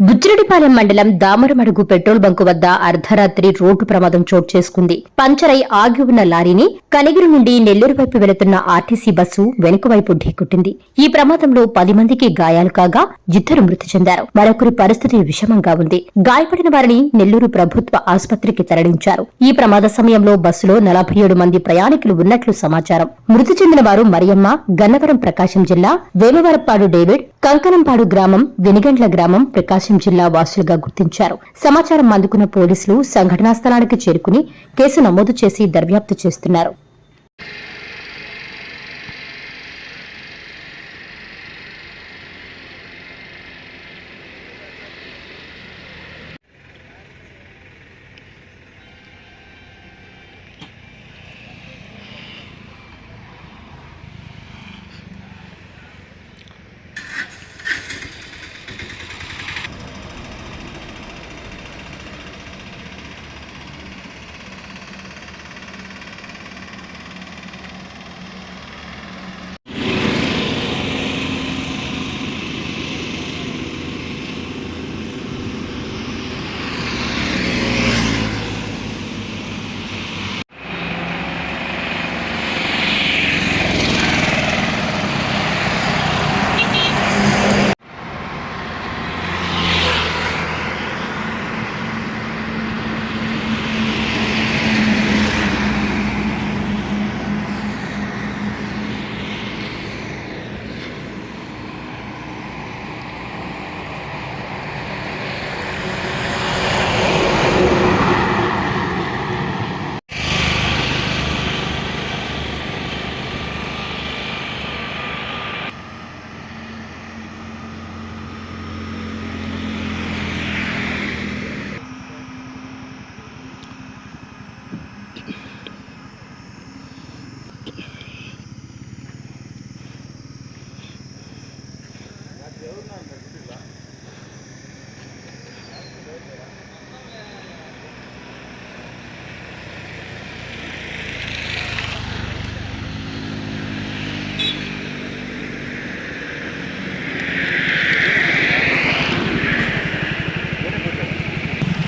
బుచ్చిరెడ్డిపాలెం మండలం Damaramadugu petrol bunk వద్ద అర్ధరాత్రి రోడ్డు ప్రమాదం చోటు చేసుకుంది. పంచరై ఆగి ఉన్న లారీని కనిగిరి నుండి నెల్లూరు వైపు వెళుతున్న ఆర్టీసీ బస్సు వెనుక వైపు ఢీకొట్టింది. ఈ ప్రమాదంలో పది మందికి గాయాలు కాగా ఇద్దరు మృతి చెందారు. మరొకరి పరిస్థితి విషమంగా ఉంది. గాయపడిన వారిని నెల్లూరు ప్రభుత్వ ఆసుపత్రికి తరలించారు. ఈ ప్రమాద సమయంలో బస్సులో నలభై ఏడు మంది ప్రయాణికులు ఉన్నట్లు సమాచారం. మృతి చెందిన వారు మరియమ్మ గన్నవరం ప్రకాశం జిల్లా వేమవరప్పాడు డేవిడ్ కంకణంపాడు గ్రామం వెనిగండ్ల గ్రామం ప్రకాశం జిల్లా వాసులుగా గుర్తించారు. సమాచారం అందుకున్న పోలీసులు సంఘటనా స్థలానికి చేరుకుని కేసు నమోదు చేసి దర్యాప్తు చేస్తున్నారు.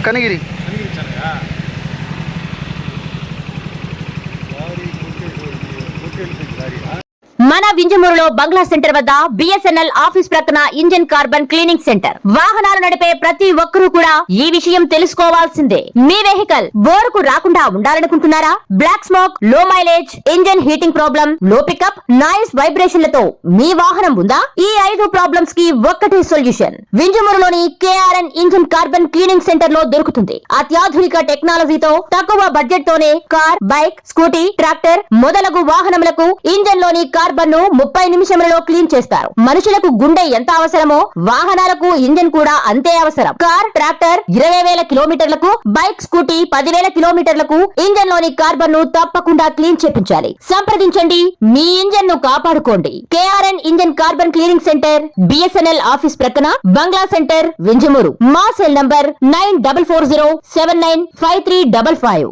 కనగిరి మన వింజమూరులో బంగ్లా సెంటర్ వద్ద బిఎస్ఎన్ఎల్ ఆఫీస్ ప్రక్కన ఇంజన్ కార్బన్ క్లీనింగ్ సెంటర్. వాహనాలు నడిపే ప్రతి ఒక్కరూ కూడా ఈ విషయం తెలుసుకోవాల్సిందే. మీ వెహికల్ బోరుకు రాకుండా ఉండాలనుకుంటున్నారా? Black స్మోక్లో mileage engine heating problem low pickup noise వైబ్రేషన్లతో మీ వాహనం ఉందా? ఈ ఐదు ప్రాబ్లమ్స్కి ఒక్కటే సొల్యూషన్ వింజమూరులోని కేఆర్ఎన్ ఇంజన్ కార్బన్ క్లీనింగ్ సెంటర్లో దొరుకుతుంది. అత్యాధునిక టెక్నాలజీతో తక్కువ బడ్జెట్ తోనే కార్ బైక్ స్కూటీ ట్రాక్టర్ మొదలగు వాహనములకు ఇంజన్లోని కార్బన్ ను ముప్పై నిమిషములలో క్లీన్ చేస్తారు. మనుషులకు గుండె ఎంత అవసరమో వాహనాలకు ఇంజన్ కూడా అంతే అవసరం. కార్ ట్రాక్టర్ ఇరవై వేల కిలోమీటర్లకు బైక్ స్కూటీ పదివేల కిలోమీటర్లకు ఇంజన్లోని కార్బన్ను తప్పకుండా క్లీన్ చేపించాలి. సంప్రదించండి మీ ఇంజన్ను కాపాడుకోండి. KRN engine carbon cleaning centre BSNL office ప్రక్కన బంగ్లా సెంటర్ వింజమూరు. మా cell number nine double four zero seven nine five three double five.